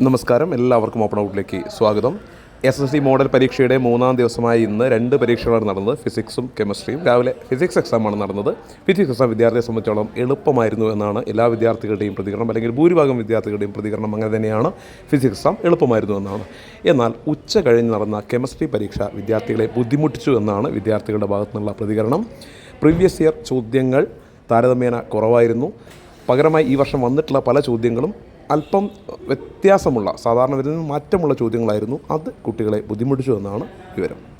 നമസ്കാരം. എല്ലാവർക്കും ഓപ്പൺ ഔട്ടിലേക്ക് സ്വാഗതം. എസ് എസ് സി മോഡൽ പരീക്ഷയുടെ മൂന്നാം ദിവസമായ ഇന്ന് രണ്ട് പരീക്ഷകളാണ് നടന്നത്. ഫിസിക്സും കെമിസ്ട്രിയും രാവിലെ ഫിസിക്സ് എക്സാമാണ് നടന്നത്. ഫിസിക്സ് എക്സാം വിദ്യാർത്ഥിയെ സംബന്ധിച്ചോളം എളുപ്പമായിരുന്നു എന്നാണ് എല്ലാ വിദ്യാർത്ഥികളുടെയും പ്രതികരണം. അല്ലെങ്കിൽ ഭൂരിഭാഗം വിദ്യാർത്ഥികളുടെയും പ്രതികരണം അങ്ങനെ തന്നെയാണ് ഫിസിക്സ് എക്സാം എളുപ്പമായിരുന്നു എന്നാണ്. എന്നാൽ ഉച്ച കഴിഞ്ഞ് നടന്ന കെമിസ്ട്രി പരീക്ഷ വിദ്യാർത്ഥികളെ ബുദ്ധിമുട്ടിച്ചു എന്നാണ് വിദ്യാർത്ഥികളുടെ ഭാഗത്തുനിന്നുള്ള പ്രതികരണം. പ്രീവിയസ് ഇയർ ചോദ്യങ്ങൾ താരതമ്യേന കുറവായിരുന്നു. പകരമായി ഈ വർഷം വന്നിട്ടുള്ള പല ചോദ്യങ്ങളും അല്പം വ്യത്യാസമുള്ള സാധാരണ വരുന്ന മാറ്റമുള്ള ചോദ്യങ്ങളായിരുന്നു. അത് കുട്ടികളെ ബുദ്ധിമുട്ടിച്ചു എന്നാണ് വിവരം.